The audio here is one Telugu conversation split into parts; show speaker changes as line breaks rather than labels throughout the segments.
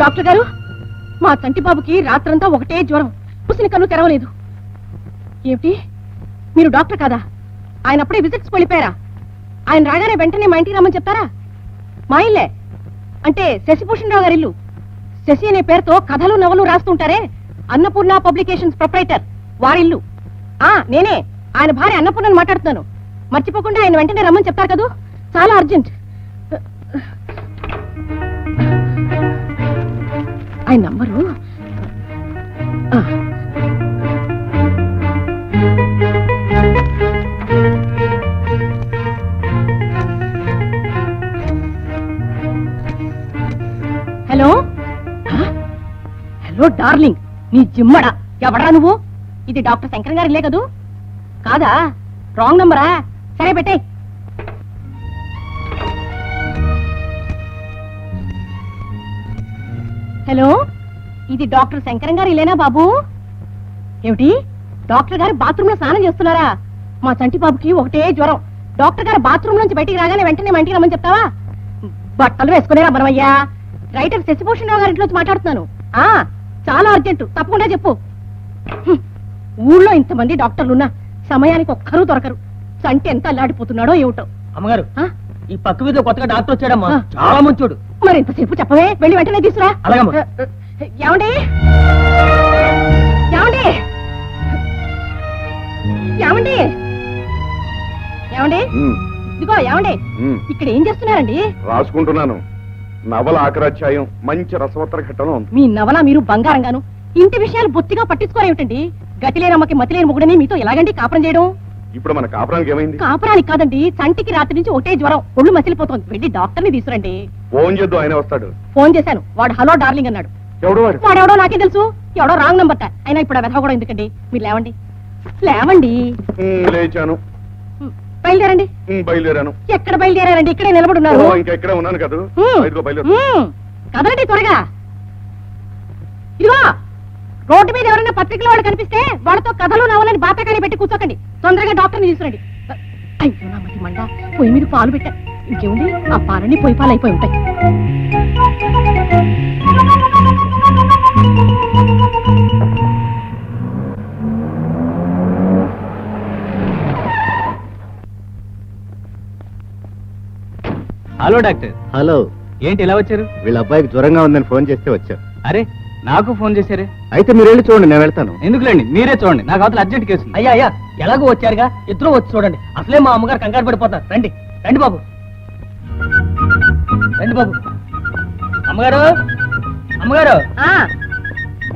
డాక్టర్ గారు? మా చంటి బాబుకి రాత్రంతా ఒకటే జ్వరం. పుసిన కన్ను తెరవలేదు. ఏమిటి? మీరు డాక్టర్ కాదా? ఆయన అప్పుడే విజిట్స్ వెళ్ళిపోయారా? ఆయన రాగానే వెంటనే మా ఇంటికి రమ్మని చెప్తారా మా ఇల్లే? అంటే శశిభూషణ్ రావు గారి ఇల్లు. శశి అనే పేరుతో కథలు నవలు రాస్తుంటారే? అన్నపూర్ణ పబ్లికేషన్స్ ప్రొపరేటర్ వారిల్లు ఆ నేనే. ఆయన భార్య అన్నపూర్ణని మాట్లాడుతున్నాను. మర్చిపోకుండా ఆయన వెంటనే రమ్మని చెప్తారు కదూ? చాలా అర్జెంట్. ఆయన నంబరు? హలో? Hello darling. నీ జిమ్మడా. ఎవడా నువ్వు? ఇది డాక్టర్ శంకర్ గారి ఇల్లే కదూ? కాదా? రాంగ్ నంబరా? సరే పెట్టే హలో? ఇది డాక్టర్ శంకరం గారు ఇల్లేనా బాబు? ఏమిటి? డాక్టర్ గారు బాత్రూమ్లో స్నానం చేస్తున్నారా? మా చంటి బాబుకి ఒకటే జ్వరం. డాక్టర్ గారు బాత్రూమ్ నుంచి బయటికి రాగానే వెంటనే మా ఇంటికి రమ్మని చెప్తావా? బట్టలు వేసుకునేరా మనమయ్యా. రైటర్ శశిభూషణ్ రావు గారి ఇంట్లోంచి మాట్లాడుతున్నాను. ఆ చాలా అర్జెంటు. తప్పకుండా చెప్పు. ఊళ్ళో ఇంతమంది డాక్టర్లు ఉన్నా సమయానికి ఒక్కరూ దొరకరు. చంటి ఎంత అల్లాడిపోతున్నాడో ఏమిటో.
అమ్మగారు? ఈ పక్క వీధిలో కొత్తగా డాక్టర్ వచ్చాడమ్మా. చాలా మంచోడు
మరి ఇంతసేపు చెప్పవే? వెళ్ళి వెంటనే తీసురా
అలాగమ్మా.
ఏమండి? ఏమండి? ఏమండి? ఏమండి?
ఉమ్,
ఇదిగో ఏమండి? ఇక్కడ ఏం చేస్తున్నారండి?
రాసుకుంటున్నాను. నవల ఆఖరాధ్యాయం మంచి రసవత్తర ఘట్టంలో ఉంది.
మీ నవల మీరు బంగారంగాను. ఇంటి విషయాలు బొత్తిగా పట్టించుకోరేమిటండి? గతిలేనమ్మకి మతిలేని మొగుడని మీతో ఎలాగండి కాపురం చేయడం?
ఇప్పుడు మన కాపురానికి ఏమైంది?
కాపురానికి కాదండి చంటికి రాత్రి నుంచి ఒకటే జ్వరం. ఒళ్ళు మసిలిపోతోంది. వెళ్ళి డాక్టర్ని తీసురండి
ఫోన్ చేద్దు ఆయన వస్తాడు.
ఫోన్ చేశాను. వాడు హలో డార్లింగ్ అన్నాడు.
ఎవడు వాడు?
వాడెవడో నాకే తెలుసు? ఎవడో రాంగ్ నంబర్ అయినా ఇప్పుడు ఆ వెధవ కూడా ఎందుకండి? మీరు లేవండి. లేవండి.
లేచాను.
బయలుదేరండి.
బయలుదేరాను.
ఎక్కడ బయలుదేరారండి? ఇక్కడే నిలబడున్నారు.
ఇంకా ఇక్కడే ఉన్నాను కదా. బయలుదేరు
కదలండి త్వరగా. ఇదిగో! రోడ్డు మీద ఎవరైనా పత్రికలో వాళ్ళు కనిపిస్తే వాళ్ళతో కథలు నవలని బాతకాని పెట్టి కూర్చోకండి. తొందరగా డాక్టర్ని తీసుకురండి. అయ్యో నా మతి మండ. పొయ్యి మీద పాలు పెట్టా. ఇంకేముంది? ఆ పాలన్నీ పొయ్యి పాలు అయిపోయి ఉంటాయి.
Hello doctor.
హలో.
ఏంటి ఇలా వచ్చారు?
వీళ్ళ అబ్బాయికి జ్వరంగా ఉందని ఫోన్ చేస్తే వచ్చా.
అరే నాకు ఫోన్ చేశారే?
అయితే మీరు వెళ్ళి చూడండి నేను వెళ్తాను.
ఎందుకులేండి? మీరే చూడండి. నాకు అవతల అర్జెంట్ కేసు ఉంది.
అయ్యా అయ్యా ఎలాగో వచ్చారుగా? ఇద్దరు వచ్చి చూడండి. అసలే మా అమ్మగారు కంగారు పడిపోతారు రండి రండి బాబు. రండి బాబు. అమ్మగారు అమ్మగారు.
ఆ,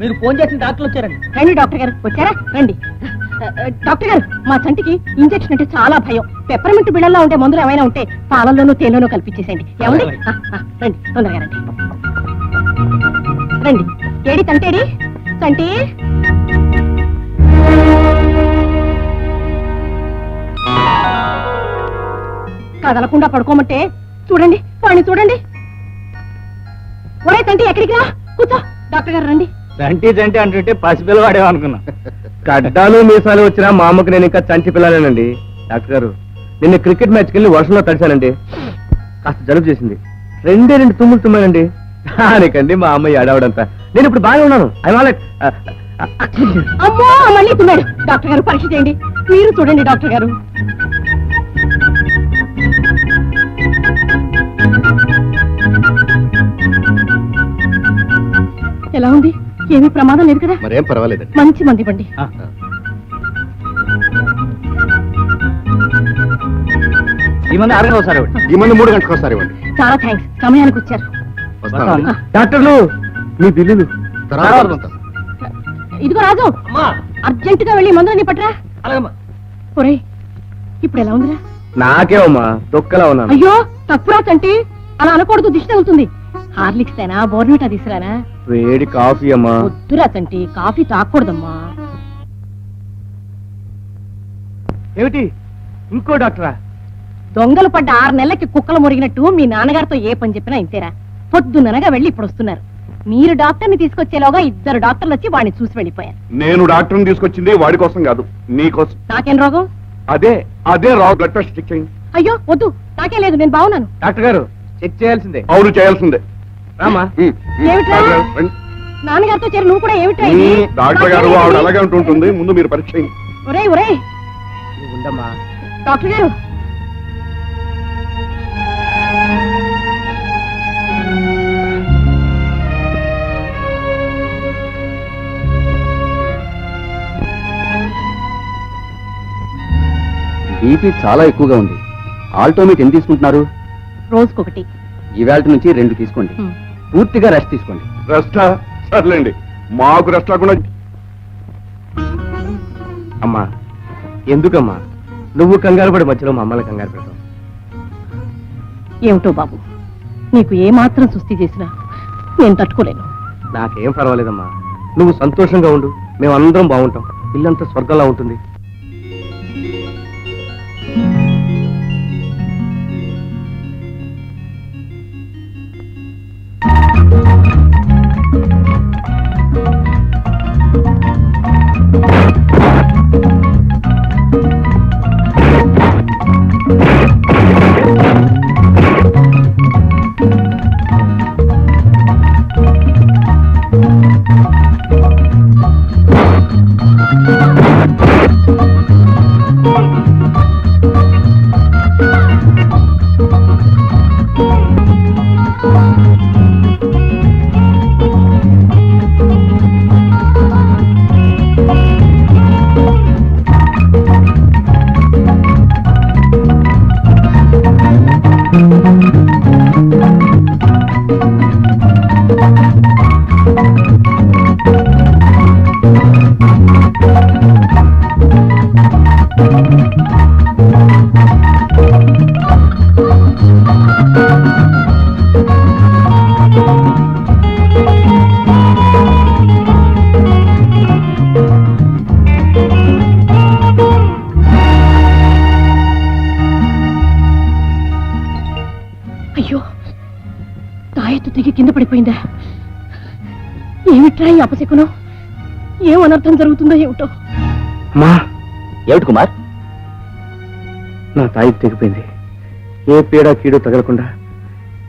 మీరు ఫోన్ చేసిన డాక్టర్లు వచ్చారండి.
రండి డాక్టర్ గారు. వచ్చారా? రండి. ఆ, ఆ, డాక్టర్ గారు మా చంటికి ఇంజెక్షన్ అంటే చాలా భయం. పెప్పర్మెంట్ బిళ్ళల్లో ఉండే మందులు ఏమైనా ఉంటే పాలల్లోనూ తేనెలోనూ కల్పించేసేయండి ఏమండి?
అలాగే.
ఆ, ఆ, రండి తొందరగా రండి. రండి. ఏడి తంటేడి తంటే కదలకుండా పడుకోమంటే చూడండి వాడిని చూడండి. ఒరే తంటి ఎక్కడికి రా? కూర్చో. డాక్టర్ గారు రండి.
చంటి చంటి అంటుంటే పసిపిల్లవాడేమో అనుకున్నా.
గడ్డాలు మీసాలు వచ్చినా మా అమ్మకు నేను ఇంకా చంటి పిల్లలేనండి. డాక్టర్ గారు నిన్న క్రికెట్ మ్యాచ్కి వెళ్ళి వర్షంలో తడిశానండి. కాస్త జలుబు చేసింది. రెండే రెండు తుమ్ములు తుమ్మానండి. దానికండి మా అమ్మాయి అడవడంతా నేను ఇప్పుడు బాగానే ఉన్నాను. ఐ వాళ్ళ
అమ్మో మళ్ళీ తున్నాడు డాక్టర్ గారు పరీక్ష చేయండి. మీరు చూడండి డాక్టర్ గారు. ఎలా ఉంది? ఏమీ ప్రమాదం లేదు కదా?
మరేం పర్వాలేదండి.
మంచి మంది ఇవ్వండి.
ఈ మంది ఒకసారి
ఈ మంది మూడు గంటలకు వస్తారు ఇవ్వండి.
చాలా థ్యాంక్స్. సమయానికి వచ్చారు.
డాక్టర్లు మీ బిల్లులు.
ఇదిగో రాజు.
అమ్మా.
అర్జెంటుగా వెళ్ళి మందులని పట్టరా.
అలాగమ్మా.
ఒరేయ్ ఇప్పుడు ఎలా ఉందిరా?
నాకేమమ్మా తొక్కలా ఉన్నాను.
అయ్యో తప్పురా తంటి. అలా అనకూడదు దిష్టి తగులుతుంది. హార్లిక్స్ అయినా బోర్నవిటా తీసుకురానా?
వేడి కాఫీ అమ్మా.
వద్దురా తంటి కాఫీ తాగకూడదమ్మా
ఏమిటి? ఇంకో డాక్టరా?
దొంగలు పడ్డ ఆరు నెలలకి కుక్కలు మురిగినట్టు మీ నాన్నగారితో ఏ పని చెప్పినా ఇంతేరా. పొద్దుననగా వెళ్ళి ఇప్పుడు వస్తున్నారు. మీరు డాక్టర్ని తీసుకొచ్చేలోగా ఇద్దరు డాక్టర్లు వచ్చి వాడిని చూసి వెళ్ళిపోయారు.
నేను డాక్టర్ని తీసుకొచ్చింది వాడి కోసం కాదు నీ కోసం.
నాకేం రోగం?
అదే అదే రావు బ్లడ్ టెస్ట్ చెక్ చేయండి.
అయ్యో వద్దు. నాకేం లేదు నేను బాగున్నాను.
డాక్టర్ గారు చెక్ చేయాల్సిందే.
అవును చేయాల్సిందే.
రామా?
ఉమ్, ఉమ్,
ఏమిట్రా?
డాక్టర్ గారు, రండి.
నాన్నగారితో చేరి నువ్వు కూడా ఏమిటా ఇది?
ఉమ్, డాక్టర్ గారు ఆవిడ అలాగే ఉంటుంటుంది ముందు మీరు పరీక్ష చేయండి.
ఒరేయ్ ఒరేయ్.
నువ్వు ఉండమ్మా.
డాక్టర్ గారు.
బీపీ చాలా ఎక్కువగా ఉంది. ఆల్టోమేట్ ఎంత తీసుకుంటున్నారు?
రోజుకొకటి.
ఈవేళ నుంచి రెండు తీసుకోండి. పూర్తిగా రెస్ట్ తీసుకోండి.
రెస్టా? సర్లేండి. మాకు రెస్ట్ రాకుండా
అమ్మా ఎందుకమ్మా? నువ్వు కంగారు పడి మధ్యలో మమ్మల్ని కంగారు పెడతావు.
ఏమిటో బాబు నీకు ఏ మాత్రం సుస్థి చేసినా నేను తట్టుకోలేను.
నాకేం పర్వాలేదమ్మా. నువ్వు సంతోషంగా ఉండు. మేమందరం బాగుంటాం. ఇల్లంతా స్వర్గంలా ఉంటుంది. Thank you.
అయ్యో తాయెత్తు దిగి కింద పడిపోయిందా? ఏమిట్రా ఈ అపశకునం? ఏం అనర్థం జరుగుతుందో ఏమిటో?
మా
ఏమిటి కుమార్?
నా తాయి తెగిపోయింది. ఏ పీడ కీడు తగలకుండా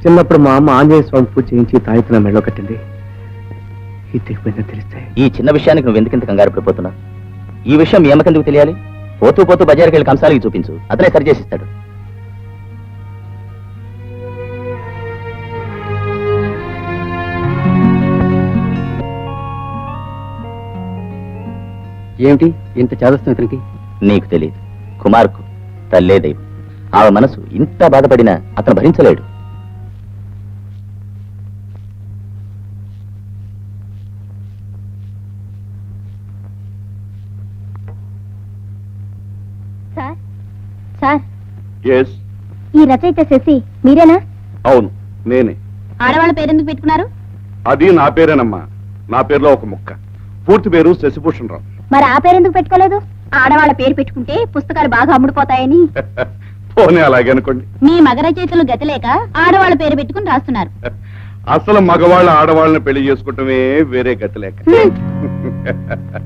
చిన్నప్పుడు మా అమ్మ ఆంజనేయ స్వామి పూజ చేయించి తాయితు నా మెడలో కట్టింది. ఈ తెగిపోయిందని తెలిస్తే?
ఈ చిన్న విషయానికి నువ్వు ఎందుకింత కంగారు పడిపోతున్నావు? ఈ విషయం మీ అమ్మకెందుకు తెలియాలి? పోతూ పోతూ బజార్కి వెళ్ళి కంసాలకి చూపించు. అతనే సరి
ఏమిటి? ఇంత చేదస్తాం ఇతనికి?
నీకు తెలియదు కుమార్కు తల్లే దైవం. ఆమె మనసు ఇంత బాధపడినా అతను భరించలేడు.
Sir sir.
ఎస్
ఈ రచయిత శశి మీరేనా?
అవును నేనే.
ఆడవాళ్ళ పేరెందుకు పెట్టుకున్నారు?
అది నా పేరేనమ్మా. నా పేరులో ఒక ముక్క. పూర్తి పేరు శశిభూషణ్ రావు
మరి ఆ పేరెందుకు పెట్టుకోలేదు? ఆడవాళ్ళ పేరు పెట్టుకుంటే పుస్తకాలు బాగా అమ్ముడుపోతాయని.
పోనీ అలాగే అనుకోండి.
మీ మగ రచయితలు గతిలేక ఆడవాళ్ళ పేరు పెట్టుకుని రాస్తున్నారు.
అసలు మగవాళ్ళ ఆడవాళ్ళని పెళ్ళి చేసుకోవటమే వేరే గతి లేక.
హ్మ్.